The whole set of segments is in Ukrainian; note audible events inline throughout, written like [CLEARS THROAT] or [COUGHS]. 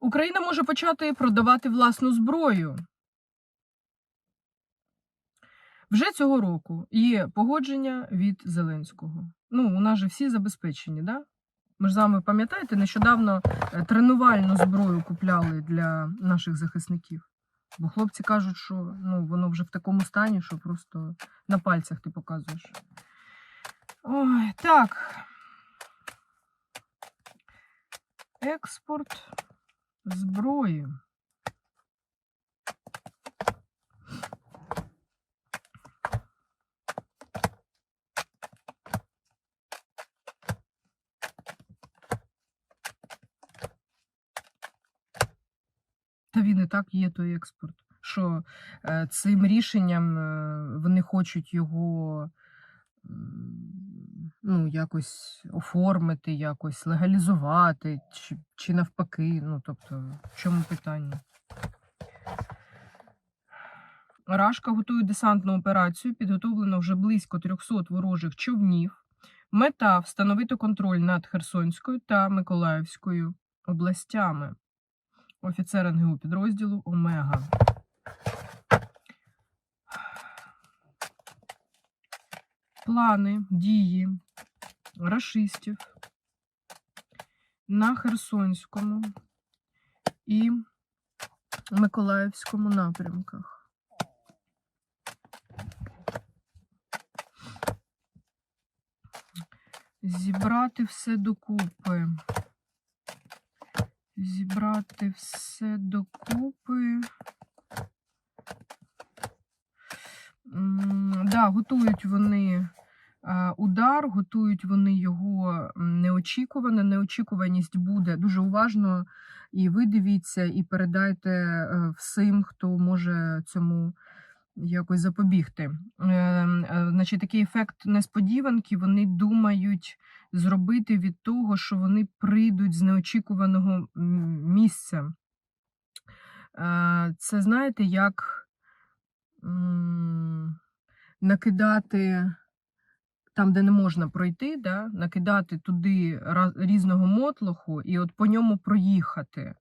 Україна може почати продавати власну зброю. Вже цього року є погодження від Зеленського. Ну, у нас же всі забезпечені, да? Ми ж з вами пам'ятаєте, нещодавно е, тренувальну зброю купляли для наших захисників. Бо хлопці кажуть, що ну, воно вже в такому стані, що просто на пальцях ти показуєш. Ой, так. Експорт зброї. Та він і так є той експорт. Що е, цим рішенням е, вони хочуть його ну, якось оформити, якось легалізувати, чи, чи навпаки. Ну, тобто, в чому питання? Рашка готує десантну операцію. Підготовлено вже близько 300 ворожих човнів. Мета встановити контроль над Херсонською та Миколаївською областями. Офіцер НГУ підрозділу Омега. Плани дії рашистів на Херсонському і Миколаївському напрямках. Зібрати все докупи. Зібрати все докупи. Да, готують вони е, удар, готують вони його неочікувано. Неочікуваність буде дуже уважно. І ви дивіться, і передайте е, всім, хто може цьому якось запобігти. Е, е, Значить, такий ефект несподіванки вони думають зробити від того, що вони прийдуть з неочікуваного місця. Це знаєте, як накидати там, де не можна пройти, да, накидати туди різного мотлоху і от по ньому проїхати.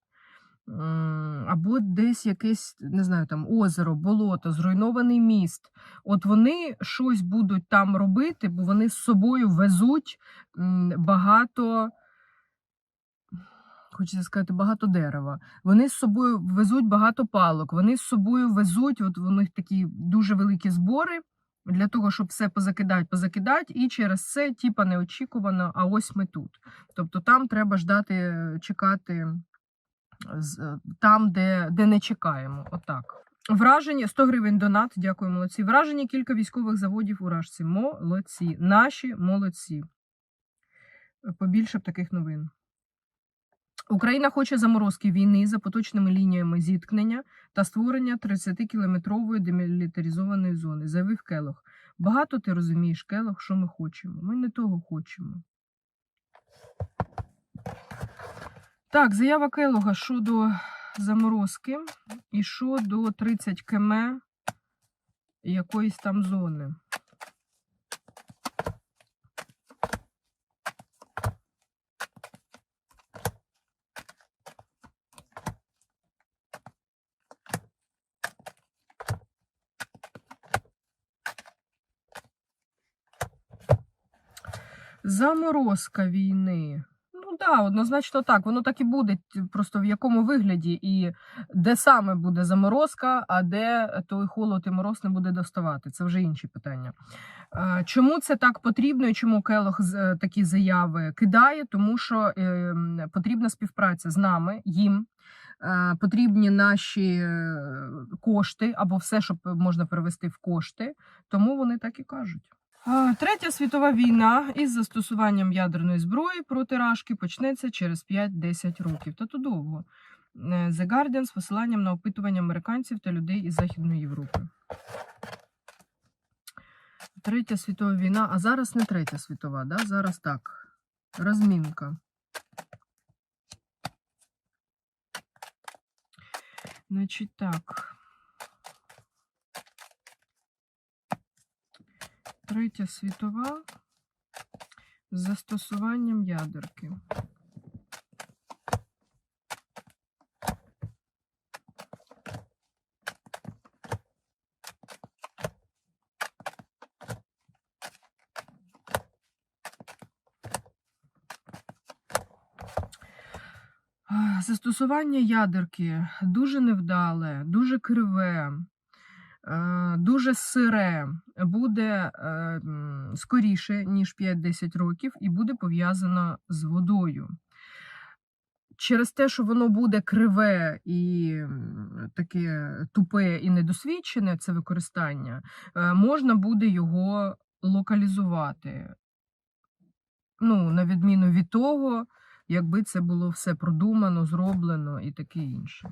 Або десь якесь, не знаю, там озеро, болото, зруйнований міст. От вони щось будуть там робити, бо вони з собою везуть багато, хочеться сказати, багато дерева. Вони з собою везуть багато палок, вони з собою везуть, от у них такі дуже великі збори для того, щоб все позакидати, позакидати, і через це, типа, неочікувано, а ось ми тут. Тобто там треба ждати, чекати там, де, де не чекаємо. Отак. Вражені 100 гривень донат. Дякую, молодці. Вражені кілька військових заводів у Рашці. Молодці. Наші молодці. Побільше б таких новин. Україна хоче заморозки війни за поточними лініями зіткнення та створення 30-кілометрової демілітаризованої зони, заявив Келох. Багато ти розумієш, Келох, що ми хочемо. Ми не того хочемо. Так, заява Келога щодо заморозки і щодо 30 км якоїсь там зони. Заморозка війни. Ну так, да, однозначно так. Воно так і буде. Просто в якому вигляді і де саме буде заморозка, а де той холод і мороз не буде доставати. Це вже інші питання. Чому це так потрібно і чому Келох е, такі заяви кидає? Тому що е, потрібна співпраця з нами, їм. Е, Потрібні наші е, кошти або все, що можна перевести в кошти, тому вони так і кажуть. А, Третя світова війна із застосуванням ядерної зброї проти Рашки почнеться через 5-10 років. Та то довго. Е, The Guardian з посиланням на опитування американців та людей із Західної Європи. Третя світова війна, а зараз не третя світова, да? зараз так. Розмінка. Значить так. Третя світова з застосуванням ядерки. Застосування ядерки дуже невдале, дуже криве, е, дуже сире, буде е, скоріше, ніж 5-10 років, і буде пов'язано з водою. Через те, що воно буде криве і таке тупе і недосвідчене, це використання, е, можна буде його локалізувати. Ну, на відміну від того, якби це було все продумано, зроблено і таке інше.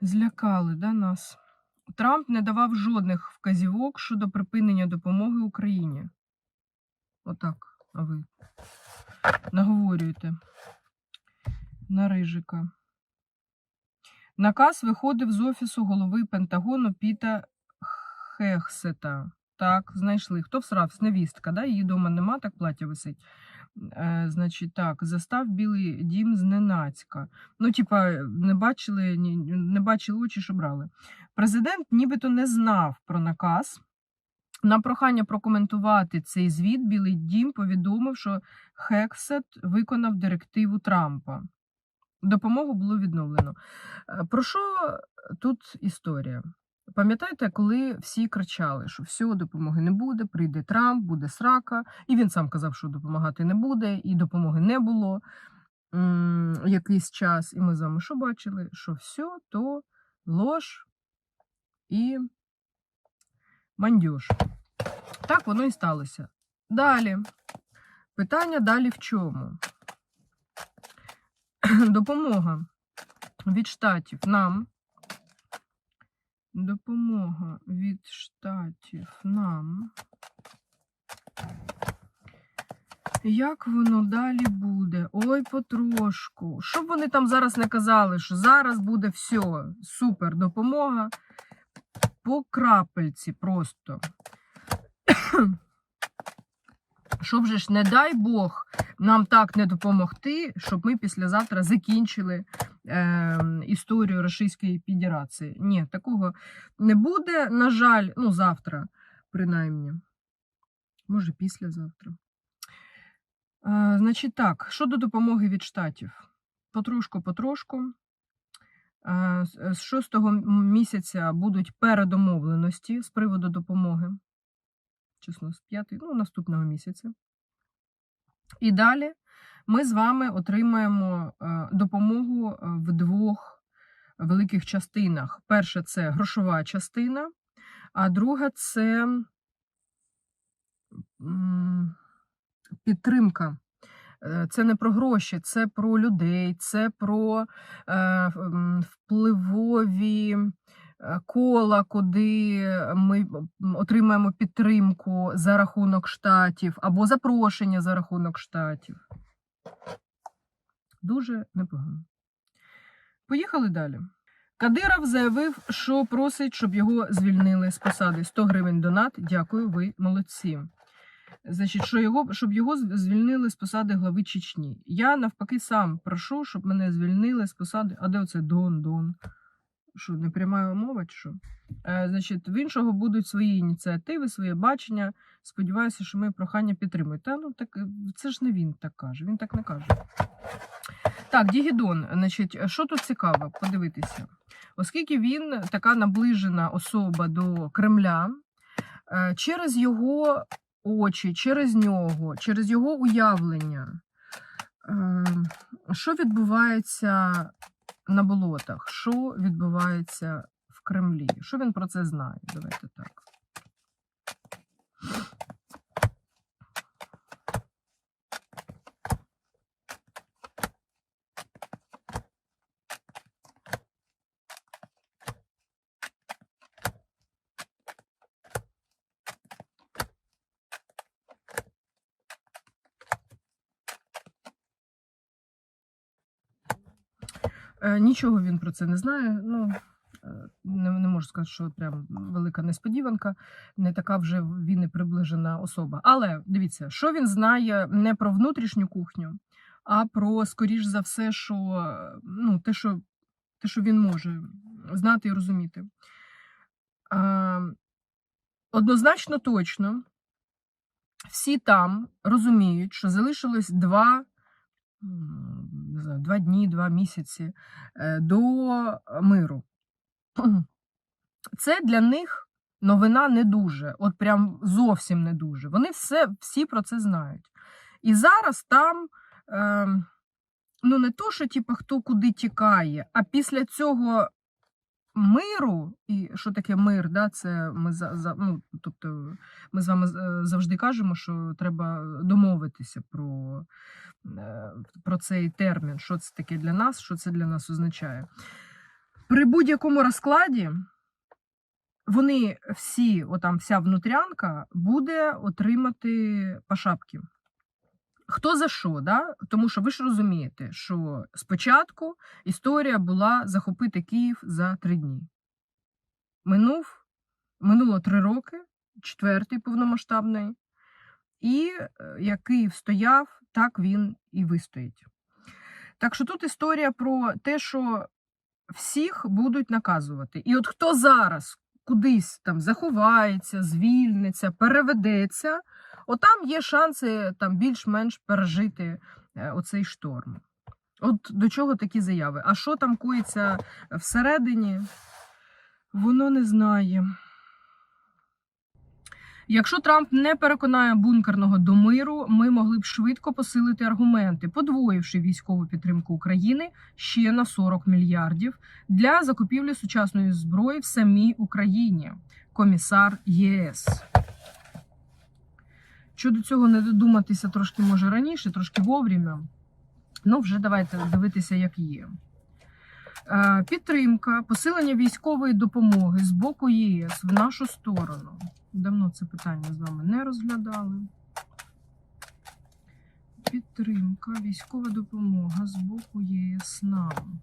Злякали да, нас. Трамп не давав жодних вказівок щодо припинення допомоги Україні. Отак, а ви наговорюєте на рижика. Наказ виходив з офісу голови Пентагону Піта Хехсета. Так, знайшли. Хто всрався? Невістка, да? її дома нема, так плаття висить. Е, значить, так, застав білий дім зненацька. Ну, типа, не бачили, не бачили очі, що брали. Президент нібито не знав про наказ. На прохання прокоментувати цей звіт Білий Дім повідомив, що Хексет виконав директиву Трампа. Допомогу було відновлено. Е, Про що тут історія? Пам'ятаєте, коли всі кричали, що все, допомоги не буде, прийде Трамп, буде срака, і він сам казав, що допомагати не буде, і допомоги не було якийсь час. І ми з вами що бачили? Що все то лож і мандьош. Так воно і сталося. Далі. Питання далі в чому? [CLEARS THROAT] Допомога від штатів нам. Допомога від штатів нам. Як воно далі буде? Ой, потрошку. Щоб вони там зараз не казали, що зараз буде все, супер допомога по крапельці просто. [COUGHS] Щоб же ж, не дай Бог, нам так не допомогти, щоб ми післязавтра закінчили історію Російської Федерації. Ні, такого не буде, на жаль, ну, завтра, принаймні. Може, післязавтра. Е, значить так, щодо допомоги від штатів. Потрошку-потрошку. Е, з- з шостого місяця будуть передомовленості з приводу допомоги. Чесно, з п'ятий, ну, наступного місяця. І далі ми з вами отримаємо е, допомогу е, в двох великих частинах. Перша це грошова частина, а друга це підтримка. Е, Це не про гроші, це про людей, це про впливові кола, куди ми отримаємо підтримку за рахунок штатів або запрошення за рахунок штатів. Дуже непогано. Поїхали далі. Кадиров заявив, що просить, щоб його звільнили з посади 100 гривень донат. Дякую, ви молодці. Значить, що його, щоб його звільнили з посади глави Чечні. Я навпаки сам прошу, щоб мене звільнили з посади. А де оце Дон Дон? Що, не пряма мова чи що? Е, значить, в іншого будуть свої ініціативи, своє бачення. Сподіваюся, що ми прохання підтримують. Та ну так це ж не він так каже. Він так не каже. Так, Дігідон, значить, що тут цікаво подивитися? Оскільки він така наближена особа до Кремля, е, через його очі, через нього, через його уявлення, е, що відбувається на болотах, що відбувається в Кремлі? Що він про це знає? Давайте так. Нічого він про це не знає. Ну, е, не, не можу сказати, що прям велика несподіванка, не така вже він і приближена особа. Але дивіться, що він знає не про внутрішню кухню, а про, скоріш за все, що, е, ну, те, що, те, що він може знати і розуміти. Е, Однозначно точно, всі там розуміють, що залишилось два, не знаю, два дні, два місяці е, до миру. [CLEARS THROAT] Це для них новина не дуже, от прям зовсім не дуже. Вони все, всі про це знають. І зараз там, е, ну не то, що типу, хто куди тікає, а після цього миру, і що таке мир, да, це ми за, за, ну, тобто ми з вами е, завжди кажемо, що треба домовитися про, е, про цей термін, що це таке для нас, що це для нас означає. При будь-якому розкладі вони всі, отам вся внутрянка, буде отримати по шапки. Хто за що, да? тому що ви ж розумієте, що спочатку історія була захопити Київ за три дні. Минув, минуло три роки, четвертий повномасштабний, і е, як Київ стояв, так він і вистоїть. Так що тут історія про те, що всіх будуть наказувати. І от хто зараз кудись там заховається, звільниться, переведеться, отам є шанси там більш-менш пережити е, оцей шторм. От до чого такі заяви. А що там коїться всередині, воно не знає. Якщо Трамп не переконає бункерного до миру, ми могли б швидко посилити аргументи, подвоївши військову підтримку України ще на 40 мільярдів для закупівлі сучасної зброї в самій Україні. Комісар ЄС. Щодо цього не додуматися трошки може раніше, трошки вовремя. Ну, вже давайте дивитися, як є. Е, Підтримка, посилення військової допомоги з боку ЄС в нашу сторону. Давно це питання з вами не розглядали. Підтримка, військова допомога з боку ЄС нам.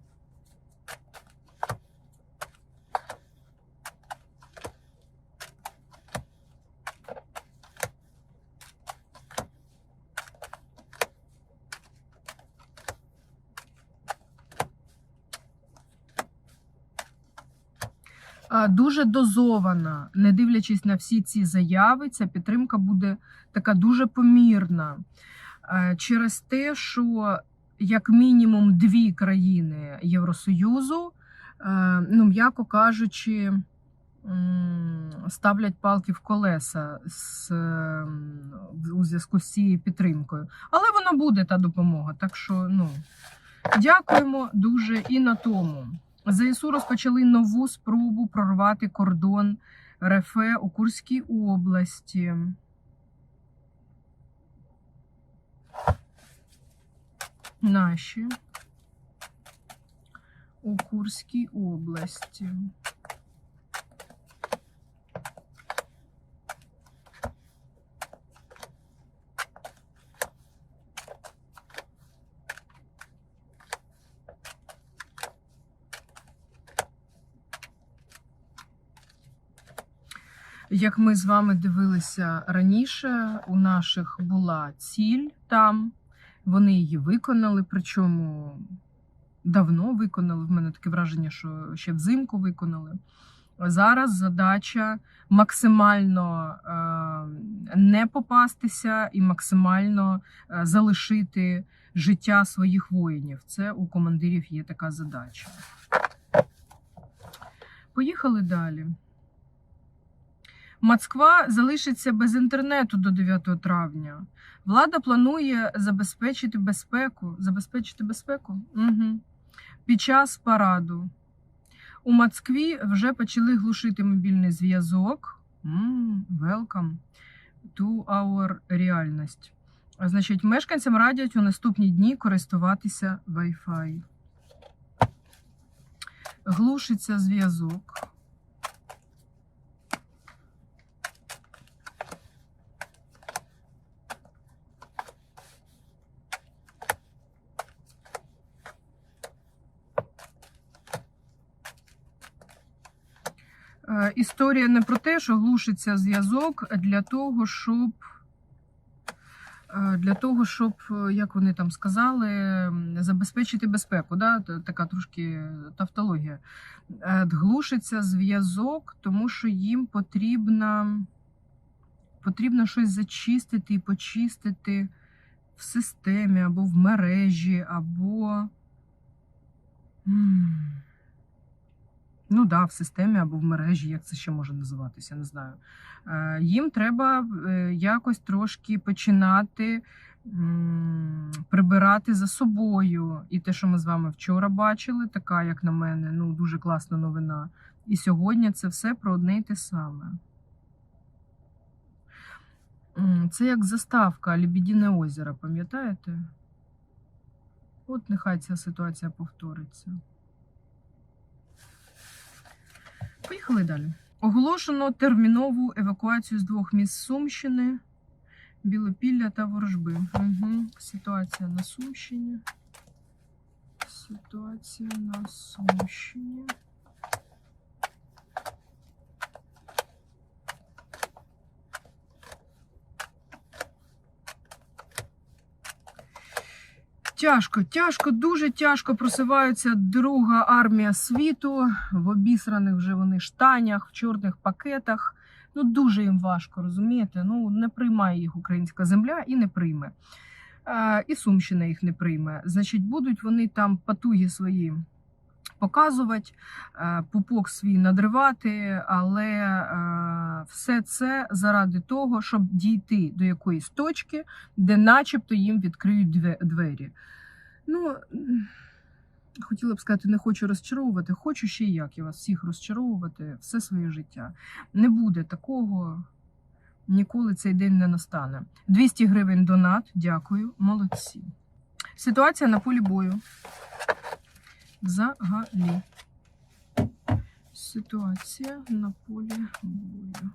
Дуже дозована, не дивлячись на всі ці заяви, ця підтримка буде така дуже помірна Е, через те, що як мінімум дві країни Євросоюзу, е, ну м'яко кажучи, ставлять палки в колеса з, е, у зв'язку з цією підтримкою. Але вона буде та допомога. Так що ну дякуємо дуже і на тому. ЗСУ розпочали нову спробу прорвати кордон РФ у Курській області. Наші у Курській області. Як ми з вами дивилися раніше, у наших була ціль там, вони її виконали, причому давно виконали. В мене таке враження, що ще взимку виконали. Зараз задача максимально е, не попастися і максимально е, залишити життя своїх воїнів. Це у командирів є така задача. Поїхали далі. Москва залишиться без інтернету до 9 травня. Влада планує забезпечити безпеку. Забезпечити безпеку? Угу. Під час параду. У Москві вже почали глушити мобільний зв'язок. Welcome to our реальність. Значить, мешканцям радять у наступні дні користуватися Wi-Fi. Глушиться зв'язок. Історія не про те, що глушиться зв'язок для того, щоб е, для того, щоб, е, як вони там сказали, забезпечити безпеку. Да? Така трошки тавтологія. Е, Глушиться зв'язок, тому що їм потрібна потрібно щось зачистити і почистити в системі або в мережі, або. Ну да, в системі або в мережі, як це ще може називатися, не знаю. Е, Їм треба е, якось трошки починати прибирати за собою. І те, що ми з вами вчора бачили, така, як на мене, ну дуже класна новина. І сьогодні це все про одне й те саме. Це як заставка Лебедине озеро, пам'ятаєте? От нехай ця ситуація повториться. Поїхали далі. Оголошено термінову евакуацію з двох міст Сумщини, Білопілля та Ворожби. Угу. Ситуація на Сумщині. Ситуація на Сумщині. Тяжко, тяжко, дуже тяжко просуваються друга армія світу в обісраних вже вони штанях, в чорних пакетах. Ну дуже їм важко, розумієте? Ну не приймає їх українська земля і не прийме. Е, і Сумщина їх не прийме. Значить, будуть вони там патуги свої показувати, е, пупок свій надривати, але е, все це заради того, щоб дійти до якоїсь точки, де начебто їм відкриють двері. Ну, хотіла б сказати, не хочу розчаровувати, хочу ще як я вас всіх розчаровувати все своє життя. Не буде такого, ніколи цей день не настане. 200 гривень донат, дякую, молодці. Ситуація на полі бою. Взагалі. Ситуація на полі бою.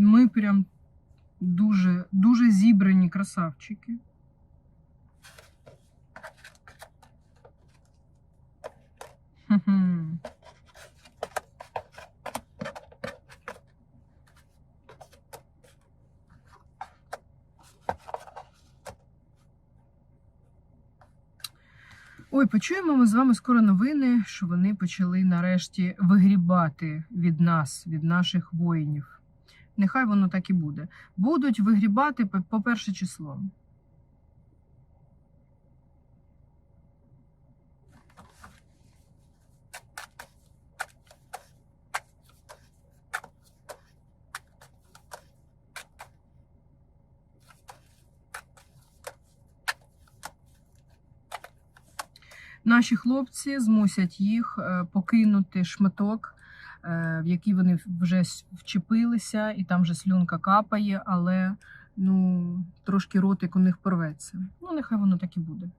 Ми прям дуже, дуже зібрані красавчики. Ой, почуємо ми з вами скоро новини, що вони почали нарешті вигрібати від нас, від наших воїнів. Нехай воно так і буде. Будуть вигрібати по перше число. Наші хлопці змусять їх е, покинути шматок, в які вони вже вчепилися, і там вже слюнка капає, але ну, трошки ротик у них порветься. Ну, нехай воно так і буде.